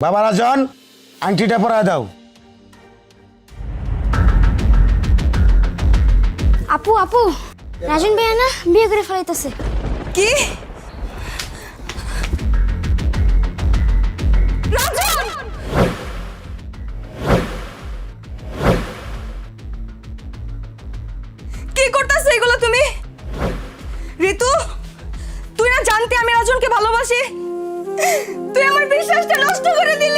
বাবা রাজন আংটিটা পরা দাও। আপু আপু রাজন ভাইয়া না বিয়ে করে ফেলাইতেছে। কি? তুমি? ঋতু তুই না জানতে আমি রাজনকে ভালোবাসি? তুই আমার বিশ্বাসটা নষ্ট করে দিলি।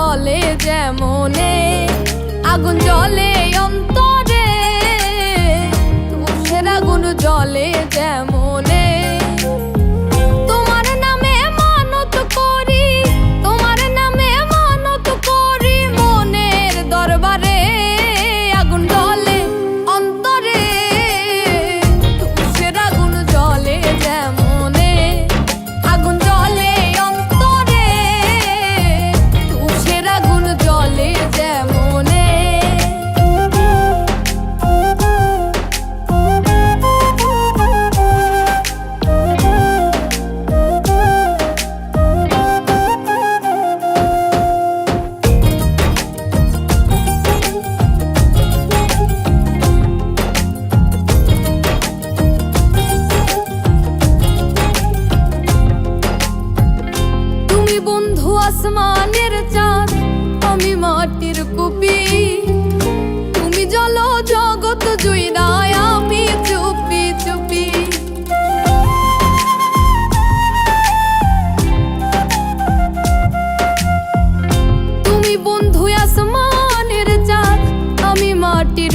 জলে যেমনে আগুন জলে অন্তরে তোমার সেরা গুণ জলে যেমন।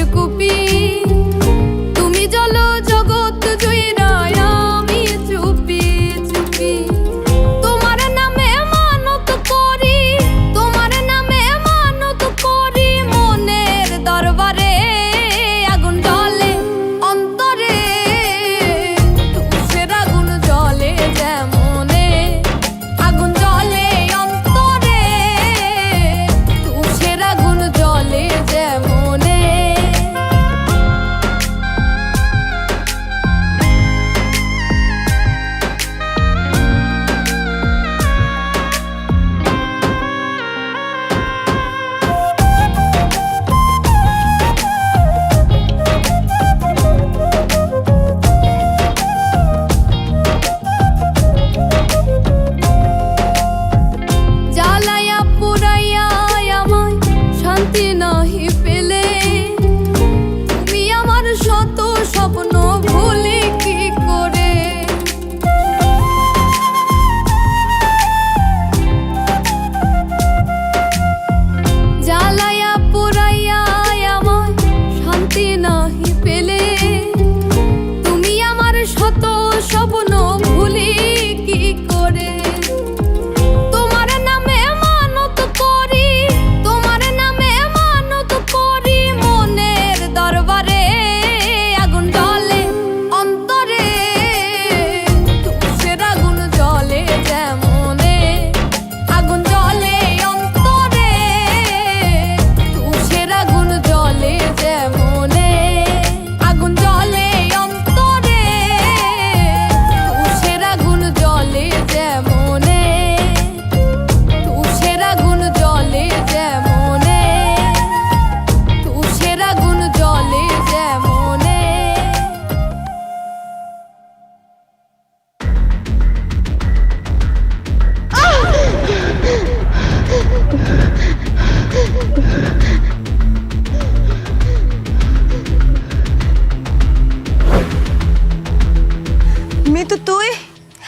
mencukupi শত সবল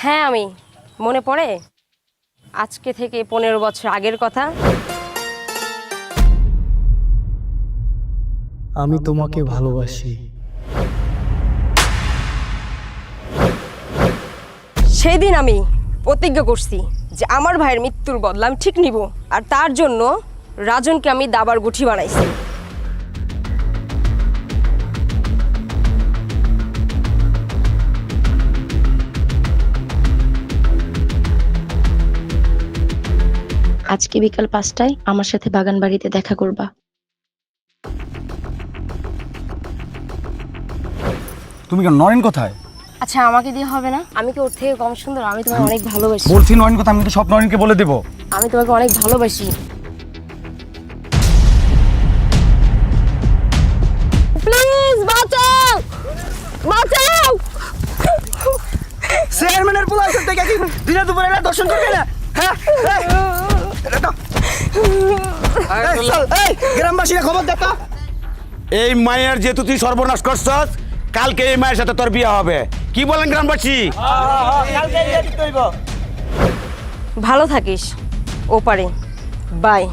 হ্যাঁ আমি। মনে পড়ে? আজকে থেকে পনেরো বছর আগের কথা। আমি তোমাকে ভালোবাসি। সেদিন আমি প্রতিজ্ঞা করছি যে আমার ভাইয়ের মৃত্যুর বদলা আমি ঠিক নিব। আর তার জন্য রাজনকে আমি দাবার গুঠি বানাইছি। আজকে বিকাল পাঁচটায় আমার সাথে বাগান বাড়িতে দেখা করবা। তুমি কেন? নয়ন কোথায়? আচ্ছা আমাকে দিয়ে হবে না? আমি কি ওর থেকে কম সুন্দর? আমি তোমাকে অনেক ভালোবাসি। বলছি নয়ন কথা আমি তো সব নয়নকে বলে দেবো। আমি তোমাকে অনেক ভালোবাসি। প্লিজ বাঁচাও! বাঁচাও! চেয়ারম্যানের পোলা থেকে কি দিনে দুপুরে এরা দর্শন করবে না। হ্যাঁ। গ্রামবাসীরা খবর দেখা এই মায়ের যেহেতু তুই সর্বনাশ করছস কালকে এই মায়ের সাথে তোর বিয়ে হবে। কি বলেন গ্রামবাসী? ভালো থাকিস ওপারে বাই।